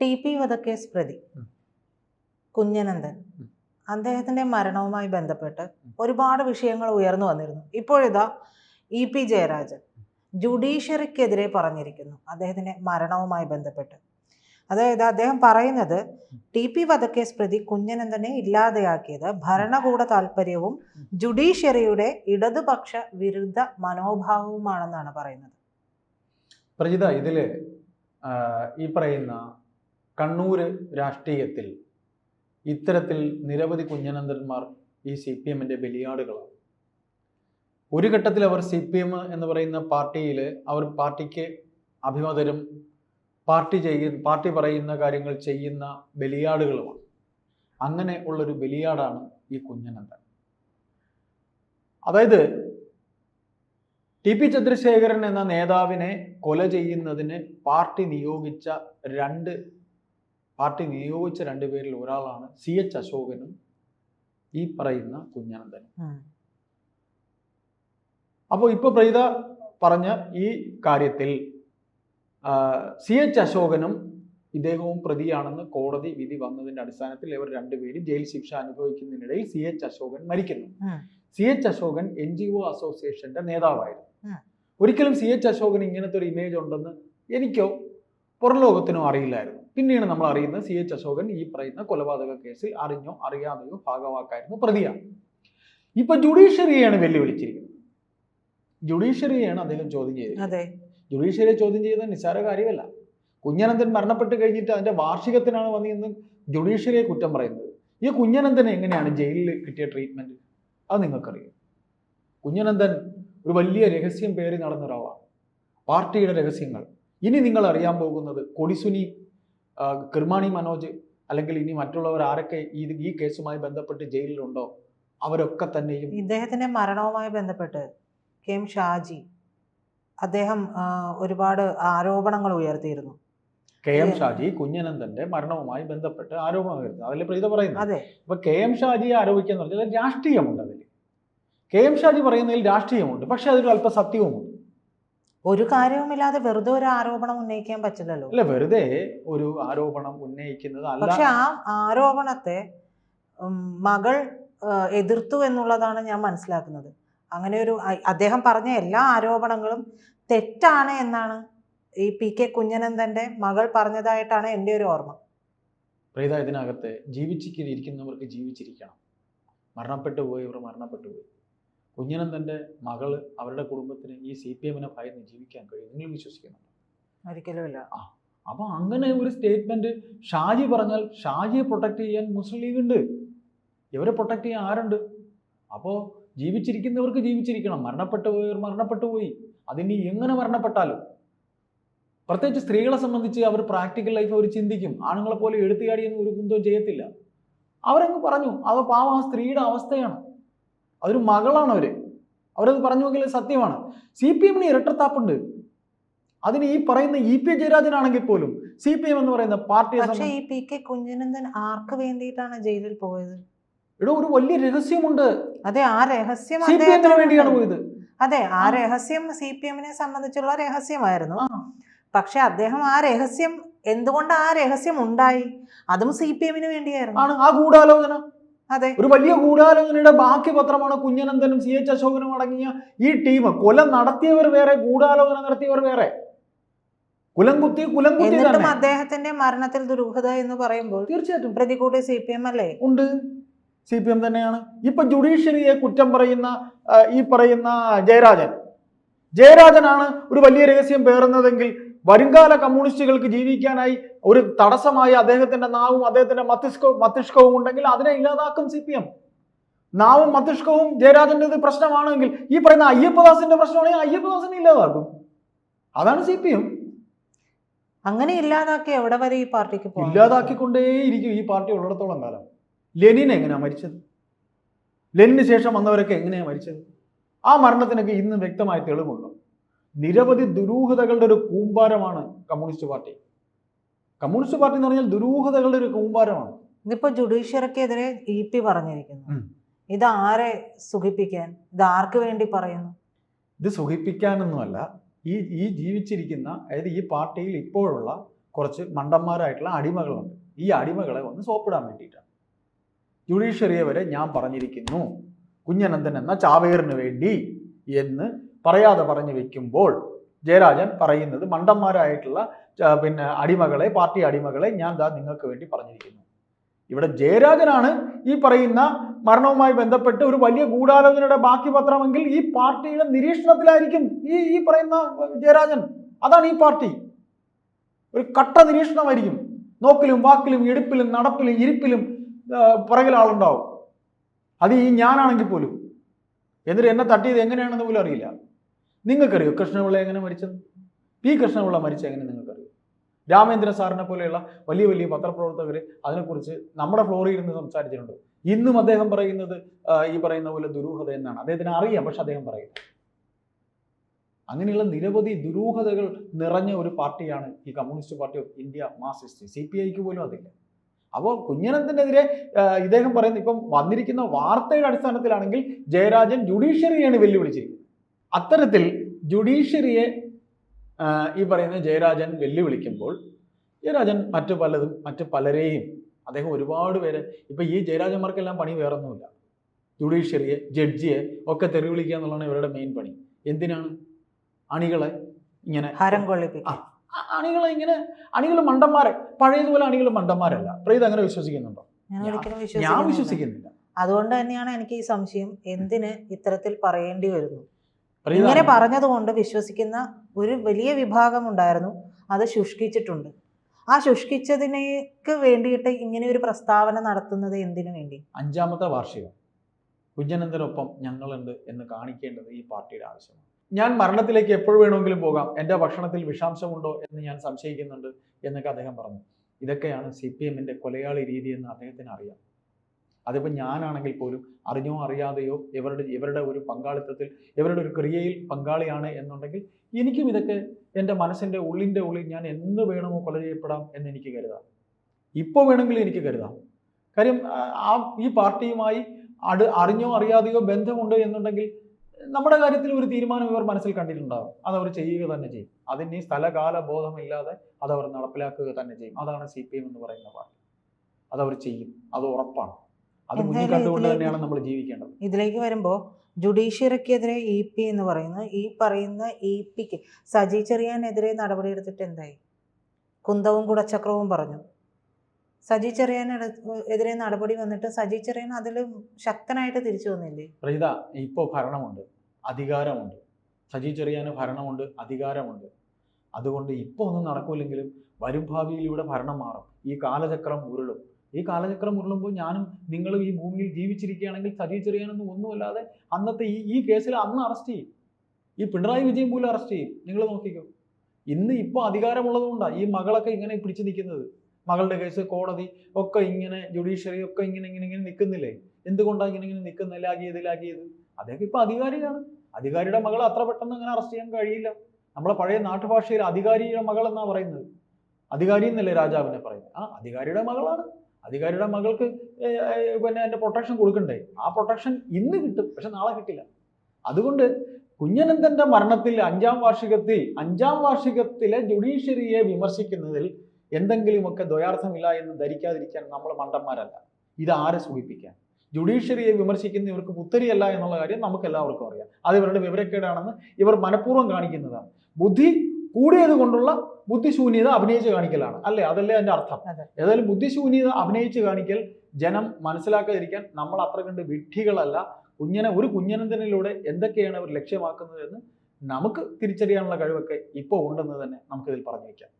T P വധക്കേസ് പ്രതി. കുഞ്ഞനന്ദൻ. അദ്ദേഹത്തിന്റെ മരണവുമായി ബന്ധപ്പെട്ട് ഒരുപാട് വിഷയങ്ങൾ ഉയർന്നു വന്നിരുന്നു. ഇപ്പോഴിതാ ഇ പി ജയരാജൻ ജുഡീഷ്യറിക്കെതിരെ പറഞ്ഞിരിക്കുന്നു അദ്ദേഹത്തിന്റെ മരണവുമായി ബന്ധപ്പെട്ട്. അതായത് അദ്ദേഹം പറയുന്നത് ടി പി വധക്കേസ് പ്രതി കുഞ്ഞനന്ദനെ ഇല്ലാതെയാക്കിയത് ഭരണകൂട താല്പര്യവും ജുഡീഷ്യറിയുടെ ഇടതുപക്ഷ വിരുദ്ധ മനോഭാവവുമാണെന്നാണ് പറയുന്നത്. പ്രജിത ഇതിൽ ഈ പറയുന്ന കണ്ണൂര് രാഷ്ട്രീയത്തിൽ ഇത്തരത്തിൽ നിരവധി കുഞ്ഞനന്തന്മാർ ഈ സി പി എമ്മിന്റെ ബലിയാടുകളാണ്. ഒരു ഘട്ടത്തിൽ അവർ സി പി എം എന്ന് പറയുന്ന പാർട്ടിയിൽ അവർ പാർട്ടിക്ക് അഭിമതരും പാർട്ടി ചെയ്യ പാർട്ടി പറയുന്ന കാര്യങ്ങൾ ചെയ്യുന്ന ബലിയാടുകളുമാണ്. അങ്ങനെ ഉള്ളൊരു ബലിയാടാണ് ഈ കുഞ്ഞനന്ദൻ അതായത് ടി പി ചന്ദ്രശേഖരൻ എന്ന നേതാവിനെ കൊല ചെയ്യുന്നതിന് പാർട്ടി നിയോഗിച്ച രണ്ട് പാർട്ടി നിയോഗിച്ച രണ്ടുപേരിൽ ഒരാളാണ് സി എച്ച് അശോകനും ഈ പറയുന്ന കുഞ്ഞനന്ദനും അപ്പോൾ ഇപ്പോൾ പ്രീത പറഞ്ഞ ഈ കാര്യത്തിൽ സി എച്ച് അശോകനും ഇദ്ദേഹവും പ്രതിയാണെന്ന് കോടതി വിധി വന്നതിന്റെ അടിസ്ഥാനത്തിൽ ഇവർ രണ്ടുപേരും ജയിൽ ശിക്ഷ അനുഭവിക്കുന്നതിനിടയിൽ സി എച്ച് അശോകൻ മരിക്കുന്നു. C H Ashokan N G O അസോസിയേഷന്റെ നേതാവായിരുന്നു. ഒരിക്കലും സി എച്ച് അശോകൻ ഇങ്ങനത്തെ ഒരു ഇമേജ് ഉണ്ടെന്ന് എനിക്കോ പുറം ലോകത്തിനോ അറിയില്ലായിരുന്നു. പിന്നീട് നമ്മൾ അറിയുന്നത് സി എച്ച് അശോകൻ ഈ പറയുന്ന കൊലപാതക കേസിൽ അറിഞ്ഞോ അറിയാതെയോ ഭാഗവാക്കായിരുന്നു പ്രതിയാണ്. ഇപ്പൊ ജുഡീഷ്യറിയാണ് വെല്ലുവിളിച്ചിരിക്കുന്നത്. ജുഡീഷ്യറിയാണ് അദ്ദേഹം ചോദ്യം ചെയ്തത് ജുഡീഷ്യറിയെ ചോദ്യം ചെയ്യുന്നത് നിസ്സാര കാര്യമല്ല. കുഞ്ഞനന്ദൻ മരണപ്പെട്ട് കഴിഞ്ഞിട്ട് അതിന്റെ വാർഷികത്തിനാണ് വന്നിന്ന് ജുഡീഷ്യറിയെ കുറ്റം പറയുന്നത്. ഈ കുഞ്ഞനന്ദന് എങ്ങനെയാണ് ജയിലിൽ കിട്ടിയ ട്രീറ്റ്മെന്റ് അത് നിങ്ങൾക്കറിയാം. കുഞ്ഞനന്ദൻ ഒരു വലിയ രഹസ്യം പേറി നടന്ന ഒരാളാണ് പാർട്ടിയുടെ രഹസ്യങ്ങൾ. ഇനി നിങ്ങൾ അറിയാൻ പോകുന്നത് കൊടിസുനി കിർമാണി മനോജ് അല്ലെങ്കിൽ ഇനി മറ്റുള്ളവർ ആരൊക്കെ ഈ ഈ കേസുമായി ബന്ധപ്പെട്ട് ജയിലിലുണ്ടോ അവരൊക്കെ തന്നെയും ഇദ്ദേഹത്തിന്റെ മരണവുമായി ബന്ധപ്പെട്ട് കെ എം ഷാജി അദ്ദേഹം ഒരുപാട് ആരോപണങ്ങൾ ഉയർത്തിയിരുന്നു. കെ എം ഷാജി കുഞ്ഞനന്ദന്റെ മരണവുമായി ബന്ധപ്പെട്ട് ആരോപണം ഉയർത്തുന്നു അതിൽ പ്രീത പറയുന്നത് അതെ. അപ്പൊ കെ എം ഷാജിയെ ആരോപിക്കാന്ന് പറഞ്ഞാൽ രാഷ്ട്രീയമുണ്ട് അതിൽ കെ എം ഷാജി പറയുന്നതിൽ രാഷ്ട്രീയമുണ്ട് പക്ഷെ അതിൽ അല്പ സത്യവുമുണ്ട് ഒരു കാര്യവുമില്ലാതെ വെറുതെ ഒരു ആരോപണം ഉന്നയിക്കാൻ പറ്റില്ലല്ലോ. അല്ല വെറുതെ ഒരു ആരോപണം ഉന്നയിക്കുന്നത് പക്ഷെ ആ ആരോപണത്തെ മകൾ എതിർത്തു എന്നുള്ളതാണ് ഞാൻ മനസ്സിലാക്കുന്നത്. അങ്ങനെ ഒരു അദ്ദേഹം പറഞ്ഞ എല്ലാ ആരോപണങ്ങളും തെറ്റാണ് എന്നാണ് ഈ പി കെ കുഞ്ഞനന്ദന്റെ മകൾ പറഞ്ഞതായിട്ടാണ് എന്റെ ഒരു ഓർമ്മ. പ്രീത ഇതിനകത്ത് ജീവിച്ചിരിക്കുന്നവർക്ക് ജീവിച്ചിരിക്കണം. മരണപ്പെട്ടു ഇവർ മരണപ്പെട്ടു പോയി. കുഞ്ഞനന്ദന്റെ മകൾ അവരുടെ കുടുംബത്തിന് ഈ സി പി എമ്മിനെ ഭയന്ന് ജീവിക്കാൻ കഴിയും. നിങ്ങൾ വിശ്വസിക്കണം ഒരിക്കലും ആ അപ്പൊ അങ്ങനെ ഒരു സ്റ്റേറ്റ്മെന്റ് ഷാജി പറഞ്ഞാൽ ഷാജിയെ പ്രൊട്ടക്ട് ചെയ്യാൻ മുസ്ലിം ലീഗ് ഉണ്ട്. ഇവരെ പ്രൊട്ടക്ട് ചെയ്യാൻ ആരുണ്ട്? അപ്പോൾ ജീവിച്ചിരിക്കുന്നവർക്ക് ജീവിച്ചിരിക്കണം. മരണപ്പെട്ടു പോയവർ മരണപ്പെട്ടു പോയി. അതിനി എങ്ങനെ മരണപ്പെട്ടാലും? പ്രത്യേകിച്ച് സ്ത്രീകളെ സംബന്ധിച്ച് അവർ പ്രാക്ടിക്കൽ ലൈഫ് അവർ ചിന്തിക്കും. ആണുങ്ങളെ പോലെ എടുത്തുകാടിയൊന്നും ഒരു കുന്തവും ചെയ്യത്തില്ല. അവരങ്ങ് പറഞ്ഞു അത് പാവം ആ സ്ത്രീയുടെ അവസ്ഥയാണ്. അതൊരു മകളാണ് അവർ. അവരത് പറഞ്ഞു പറഞ്ഞുവെങ്കിൽ സത്യമാണ്. സി പി എമ്മിന് ഇരട്ടത്താപ്പുണ്ട് അതിന് ഈ പറയുന്ന ഇ പി ജയരാജനാണെങ്കിൽ പോലും സി പി എം എന്ന് പറയുന്ന പാർട്ടി പക്ഷേ ഈ പി കെ കുഞ്ഞനന്ദൻ ആർക്ക് വേണ്ടിയിട്ടാണ് ജയിലിൽ പോയത്? ഇവിടെ ഒരു വലിയ രഹസ്യമുണ്ട്. അതെ ആ രഹസ്യം സി പി എമ്മിന് വേണ്ടിയാണ് പോയത്. അതെ ആ. രഹസ്യം സി പി എമ്മിനെ സംബന്ധിച്ചുള്ള രഹസ്യമായിരുന്നു. പക്ഷെ അദ്ദേഹം ആ രഹസ്യം എന്തുകൊണ്ട് ആ രഹസ്യം ഉണ്ടായി? അതും സി പി എമ്മിന് വേണ്ടിയായിരുന്നു. ആണ് ആ ഗൂഢാലോചന. അതെ. ഒരു വലിയ ഗൂഢാലോചനയുടെ ബാക്കി പത്രമാണ് കുഞ്ഞനന്ദനും സി എച്ച് അശോകനും അടങ്ങിയ ഈ ടീം. കൊലം നടത്തിയവർ വേറെ ഗൂഢാലോചന നടത്തിയവർ വേറെ. കുലംകുത്തി കുലംകുത്തി എന്നിട്ടും അദ്ദേഹത്തിന്റെ മരണത്തിൽ ദുരൂഹത എന്ന് പറയുമ്പോൾ തീർച്ചയായിട്ടും. പ്രതികൂട്ടി സി പി എം അല്ലേ? ഉണ്ട്. സി പി എം തന്നെയാണ്. ഇപ്പൊ ജുഡീഷ്യറിയെ കുറ്റം പറയുന്ന ഈ പറയുന്ന ജയരാജൻ. ജയരാജനാണ് ഒരു വലിയ രഹസ്യം പേറുന്നതെങ്കിൽ വരുംകാല കമ്മ്യൂണിസ്റ്റുകൾക്ക് ജീവിക്കാനായി ഒരു തടസ്സമായി അദ്ദേഹത്തിന്റെ നാവും അദ്ദേഹത്തിന്റെ മസ്തിഷ്കവും മസ്തിഷ്കവും ഉണ്ടെങ്കിൽ അതിനെ ഇല്ലാതാക്കും സി പി എം നാവും മസ്തിഷ്കവും ജയരാജന്റെ പ്രശ്നമാണെങ്കിൽ ഈ പറയുന്ന അയ്യപ്പദാസിന്റെ പ്രശ്നമാണെങ്കിൽ അയ്യപ്പദാസിനെ ഇല്ലാതാക്കും. അതാണ് സി പി എം അങ്ങനെ ഇല്ലാതാക്കി എവിടെ വരെ ഈ പാർട്ടിക്ക് ഇല്ലാതാക്കിക്കൊണ്ടേയിരിക്കും ഈ പാർട്ടി ഉള്ളിടത്തോളം കാലം. ലെനിൻ എങ്ങനെയാ മരിച്ചത്? ലെനിന് ശേഷം വന്നവരൊക്കെ എങ്ങനെയാ മരിച്ചത്? ആ മരണത്തിനൊക്കെ ഇന്ന് വ്യക്തമായ തെളിവുണ്ടോ? നിരവധി ദുരൂഹതകളുടെ ഒരു കൂമ്പാരമാണ് കമ്മ്യൂണിസ്റ്റ് പാർട്ടി. കമ്മ്യൂണിസ്റ്റ് പാർട്ടി എന്ന് പറഞ്ഞാൽ ദുരൂഹതകളുടെ ഒരു കൂമ്പാരമാണ്. ഇതിപ്പോ ജുഡീഷ്യറിക്കെതിരെ ഇ പി പറഞ്ഞിരിക്കുന്നു. ഇത് ആരെ സുഖിപ്പിക്കാൻ? ഇത് ആർക്ക് വേണ്ടി പറയുന്നു? ഇത് സുഖിപ്പിക്കാനൊന്നുമല്ല. ഈ ഈ ജീവിച്ചിരിക്കുന്ന അതായത് ഈ പാർട്ടിയിൽ ഇപ്പോഴുള്ള കുറച്ച് മണ്ടന്മാരായിട്ടുള്ള അടിമകളുണ്ട്. ഈ അടിമകളെ ഒന്ന് സോപ്പിടാൻ വേണ്ടിയിട്ടാണ്. ജുഡീഷ്യറിയെ വരെ ഞാൻ പറഞ്ഞിരിക്കുന്നു. കുഞ്ഞനന്ദൻ എന്ന ചാവേറിന് വേണ്ടി എന്ന് പറയാതെ പറഞ്ഞു വെക്കുമ്പോൾ ജയരാജൻ പറയുന്നത് മണ്ടന്മാരായിട്ടുള്ള പിന്നെ അടിമകളെ പാർട്ടി അടിമകളെ ഞാൻ ദാ നിങ്ങൾക്ക് വേണ്ടി പറഞ്ഞിരിക്കുന്നു. ഇവിടെ ജയരാജനാണ് ഈ പറയുന്ന മരണവുമായി ബന്ധപ്പെട്ട് ഒരു വലിയ ഗൂഢാലോചനയുടെ ബാക്കി പത്രമെങ്കിൽ ഈ പാർട്ടിയുടെ നിരീക്ഷണത്തിലായിരിക്കും ഈ ഈ പറയുന്ന ജയരാജൻ. അതാണ് ഈ പാർട്ടി. ഒരു കട്ട നിരീക്ഷണമായിരിക്കും. നോക്കിലും വാക്കിലും എടുപ്പിലും നടപ്പിലും ഇരിപ്പിലും പുറകിൽ ആളുണ്ടാവും. അത് ഈ ഞാനാണെങ്കിൽ പോലും. എന്നിട്ട് എന്നെ തട്ടിയത് എങ്ങനെയാണെന്ന് പോലും അറിയില്ല. നിങ്ങൾക്കറിയോ കൃഷ്ണപിള്ള എങ്ങനെ മരിച്ചത്? പി കൃഷ്ണപിള്ള മരിച്ച എങ്ങനെ നിങ്ങൾക്കറിയോ? രാമേന്ദ്ര സാറിനെ പോലെയുള്ള വലിയ വലിയ പത്രപ്രവർത്തകർ അതിനെക്കുറിച്ച് നമ്മുടെ ഫ്ലോറിൽ ഇരുന്ന് സംസാരിച്ചിട്ടുണ്ട്. ഇന്നും അദ്ദേഹം പറയുന്നത് ഈ പറയുന്ന പോലെ ദുരൂഹത എന്നാണ്. അദ്ദേഹത്തിന് അറിയാം പക്ഷെ അദ്ദേഹം പറയും അങ്ങനെയുള്ള നിരവധി ദുരൂഹതകൾ നിറഞ്ഞ ഒരു പാർട്ടിയാണ് ഈ communist party of India Marxist. C P ഐക്ക് പോലും അതില്ല. അപ്പോൾ കുഞ്ഞനന്തിനെതിരെ ആ, ഇദ്ദേഹം പറയുന്നത് ഇപ്പം വന്നിരിക്കുന്ന വാർത്തയുടെ അടിസ്ഥാനത്തിലാണെങ്കിൽ ജയരാജൻ ജുഡീഷ്യറിയാണ് വെല്ലുവിളിച്ചിരിക്കുന്നത്. അത്തരത്തിൽ ജുഡീഷ്യറിയെ ഈ പറയുന്ന ജയരാജൻ വെല്ലുവിളിക്കുമ്പോൾ ജയരാജൻ മറ്റു പലതും മറ്റു പലരെയും അദ്ദേഹം ഒരുപാട് പേര് ഇപ്പം ഈ ജയരാജന്മാർക്കെല്ലാം പണി വേറൊന്നുമില്ല. ജുഡീഷ്യറിയെ ജഡ്ജിയെ ഒക്കെ തെറി വിളിക്കുക എന്നുള്ളതാണ് ഇവരുടെ മെയിൻ പണി. എന്തിനാണ്? അണികളെ ഇങ്ങനെ ഹരം കൊള്ളിപ്പിക്കും അണികളെ ഇങ്ങനെ അണികൾ മണ്ടന്മാരെ പഴയതുപോലെ അണികൾ മണ്ടന്മാരല്ല. പ്രീത് അങ്ങനെ വിശ്വസിക്കുന്നുണ്ടോ? ഞാൻ വിശ്വസിക്കുന്നില്ല. അതുകൊണ്ട് തന്നെയാണ് എനിക്ക് ഈ സംശയം എന്തിന് ഇത്തരത്തിൽ പറയേണ്ടി വരുന്നു? ഇങ്ങനെ പറഞ്ഞതുകൊണ്ട് വിശ്വസിക്കുന്ന ഒരു വലിയ വിഭാഗം ഉണ്ടായിരുന്നു അത് ശുഷ്കിച്ചിട്ടുണ്ട്. ആ ശുഷ്കിച്ചതിനേക്ക് വേണ്ടിയിട്ട് ഇങ്ങനെ ഒരു പ്രസ്താവന നടത്തുന്നത് എന്തിനു വേണ്ടി? അഞ്ചാമത്തെ വാർഷികം. കുഞ്ഞനന്ദനൊപ്പം ഞങ്ങളുണ്ട് എന്ന് കാണിക്കേണ്ടത് ഈ പാർട്ടിയുടെ ആവശ്യമാണ്. ഞാൻ മരണത്തിലേക്ക് എപ്പോൾ വേണമെങ്കിലും പോകാം എന്റെ ഭക്ഷണത്തിൽ വിഷാംശമുണ്ടോ എന്ന് ഞാൻ സംശയിക്കുന്നുണ്ട് എന്നൊക്കെ അദ്ദേഹം പറഞ്ഞു. ഇതൊക്കെയാണ് സി പി എമ്മിന്റെ കൊലയാളി രീതി എന്ന് അദ്ദേഹത്തിന് അറിയാം. അതിപ്പോൾ ഞാനാണെങ്കിൽ പോലും അറിഞ്ഞോ അറിയാതെയോ ഇവരുടെ ഇവരുടെ ഒരു പങ്കാളിത്തത്തിൽ ഇവരുടെ ഒരു ക്രിയയിൽ പങ്കാളിയാണ് എന്നുണ്ടെങ്കിൽ എനിക്കും ഇതൊക്കെ എന്റെ മനസ്സിന്റെ ഉള്ളിന്റെ ഉള്ളിൽ ഞാൻ എന്ന് വേണമോ കൊല ചെയ്യപ്പെടാം എന്ന് എനിക്ക് കരുതാം. ഇപ്പോൾ വേണമെങ്കിലും എനിക്ക് കരുതാം. കാര്യം ആ, ഈ പാർട്ടിയുമായി അട് അറിഞ്ഞോ അറിയാതെയോ ബന്ധമുണ്ട് എന്നുണ്ടെങ്കിൽ നമ്മുടെ കാര്യത്തിൽ ഒരു തീരുമാനം ഇവർ മനസ്സിൽ കണ്ടിട്ടുണ്ടാകും അതവർ ചെയ്യുക തന്നെ ചെയ്യും. അതിന് ഈ സ്ഥലകാല ബോധമില്ലാതെ അതവർ നടപ്പിലാക്കുക തന്നെ ചെയ്യും. അതാണ് സി പി എം എന്ന് പറയുന്ന പാർട്ടി. അതവർ ചെയ്യും. അത് ഉറപ്പാണ്. അത് മുന്നിൽ കണ്ടുകൊണ്ട് ഇതിലേക്ക് തന്നെയാണ് നമ്മൾ ജീവിക്കേണ്ടത്. ഇതിലേക്ക് വരുമ്പോൾ ജുഡീഷ്യറിക്കെതിരെ ഇ പി എന്ന് പറയുന്നത് ഈ പറയുന്ന ഇ പിക്ക് സജി ചെറിയാനെതിരെ നടപടിയെടുത്തിട്ട് എന്തായി? കുന്തവും കുടച്ചക്രവും പറഞ്ഞു. സജി ചെറിയാനെതിരെ നടപടി വന്നിട്ട് സജി ചെറിയാൻ അതിൽ ശക്തനായിട്ട് തിരിച്ചു വന്നില്ലേ? പ്രീത ഇപ്പോ ഭരണമുണ്ട്. അധികാരമുണ്ട്. സജി ചെറിയാന് ഭരണമുണ്ട് അധികാരമുണ്ട്. അതുകൊണ്ട് ഇപ്പോൾ ഒന്നും നടക്കൂലെങ്കിലും വരും ഭാവിയിൽ ഇവിടെ ഭരണം മാറും. ഈ കാലചക്രം ഉരുളും. ഈ കാലചക്രം ഉരുളുമ്പോൾ ഞാനും നിങ്ങളും ഈ ഭൂമിയിൽ ജീവിച്ചിരിക്കുകയാണെങ്കിൽ സജി ചെറിയാനൊന്നും ഒന്നുമല്ലാതെ അന്നത്തെ ഈ ഈ കേസിൽ അന്ന് അറസ്റ്റ് ചെയ്യും. ഈ പിണറായി വിജയൻ പോലും അറസ്റ്റ് ചെയ്യും. നിങ്ങൾ നോക്കിക്കോ. ഇന്ന് ഇപ്പോൾ അധികാരമുള്ളതുകൊണ്ടാണ് ഈ മകളൊക്കെ ഇങ്ങനെ പിടിച്ചു നിൽക്കുന്നത്. മകളുടെ കേസ് കോടതി ഒക്കെ ഇങ്ങനെ ജുഡീഷ്യറി ഒക്കെ ഇങ്ങനെ ഇങ്ങനെ ഇങ്ങനെ നിൽക്കുന്നില്ലേ? എന്തുകൊണ്ടാണ് ഇങ്ങനെ ഇങ്ങനെ നിൽക്കുന്നത്? ലാഗിയത് ലാഗിയത് അദ്ദേഹം ഇപ്പൊ അധികാരിയാണ് അധികാരിയുടെ മകൾ അത്ര പെട്ടെന്ന് അങ്ങനെ അറസ്റ്റ് ചെയ്യാൻ കഴിയില്ല. നമ്മളെ പഴയ നാട്ടുഭാഷയിൽ അധികാരിയുടെ മകൾ എന്നാ പറയുന്നത്. അധികാരി എന്നല്ലേ രാജാവിനെ പറയുന്നത്? ആ അധികാരിയുടെ മകളാണ്. അധികാരിയുടെ മകൾക്ക് പിന്നെ എന്റെ പ്രൊട്ടക്ഷൻ കൊടുക്കണ്ടേ? ആ പ്രൊട്ടക്ഷൻ ഇന്ന് കിട്ടും പക്ഷെ നാളെ കിട്ടില്ല. അതുകൊണ്ട് കുഞ്ഞനന്ദന്റെ മരണത്തിൽ അഞ്ചാം വാർഷികത്തിൽ അഞ്ചാം വാർഷികത്തിലെ ജുഡീഷ്യറിയെ വിമർശിക്കുന്നതിൽ എന്തെങ്കിലുമൊക്കെ ദ്വയാർത്ഥമില്ല എന്ന് ധരിക്കാതിരിക്കാൻ നമ്മൾ മണ്ടന്മാരല്ല. ഇത് ആരെ സൂചിപ്പിക്കാൻ? ജുഡീഷ്യറിയെ വിമർശിക്കുന്ന ഇവർക്ക് പുത്തരിയല്ല എന്നുള്ള കാര്യം നമുക്ക് എല്ലാവർക്കും അറിയാം. അത് ഇവരുടെ വിവരക്കേടാണെന്ന് ഇവർ മനഃപൂർവം കാണിക്കുന്നതാണ്. ബുദ്ധി കൂടിയത് കൊണ്ടുള്ള ബുദ്ധിശൂന്യത അഭിനയിച്ച് കാണിക്കലാണ്. അല്ലേ? അതല്ലേ അതിന്റെ അർത്ഥം. ഏതായാലും ബുദ്ധിശൂന്യത അഭിനയിച്ച് കാണിക്കൽ ജനം മനസ്സിലാക്കാതിരിക്കാൻ നമ്മൾ അത്ര കണ്ട് വിഡ്ഢികളല്ല. കുഞ്ഞനെ ഒരു കുഞ്ഞനന്തനിലൂടെ എന്തൊക്കെയാണ് അവർ ലക്ഷ്യമാക്കുന്നത് എന്ന് നമുക്ക് തിരിച്ചറിയാനുള്ള കഴിവൊക്കെ ഇപ്പോൾ ഉണ്ടെന്ന് തന്നെ നമുക്കിതിൽ പറഞ്ഞു വയ്ക്കാം